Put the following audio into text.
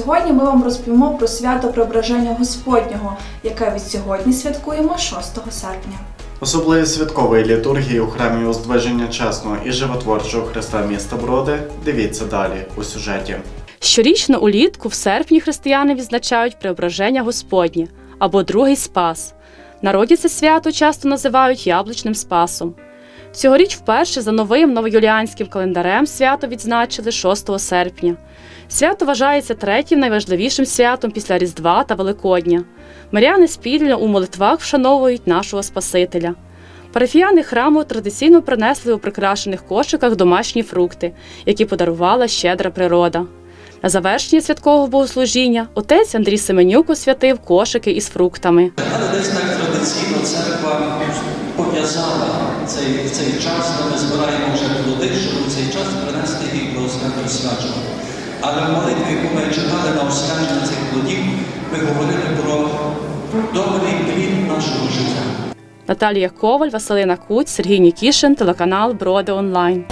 Сьогодні ми вам розповімо про свято Преображення Господнього, яке від сьогодні святкуємо 6 серпня. Особливість святкової літургії у храмі Уздвиження Чесного і Животворчого Христа міста Броди дивіться далі у сюжеті. Щорічно улітку в серпні християни відзначають Преображення Господнє або Другий Спас. В народі це свято часто називають Яблучним Спасом. Цьогоріч вперше за новим новоюліанським календарем свято відзначили 6 серпня. Свято вважається третім найважливішим святом після Різдва та Великодня. Маряни спільно у молитвах вшановують нашого Спасителя. Парафіяни храму традиційно принесли у прикрашених кошиках домашні фрукти, які подарувала щедра природа. На завершення святкового богослужіння отець Андрій Семенюк освятив кошики із фруктами. Але десь так традиційно церква пов'язала цей, цей час, де ми збираємо вже плоди, щоб у цей час принести їх до свято свячення. Але в молитві, яку ми чекали на освячення цих плодів, ми говорили про добрий плід нашого життя. Наталія Коваль, Василина Куть, Сергій Нікішин, телеканал Броди Онлайн.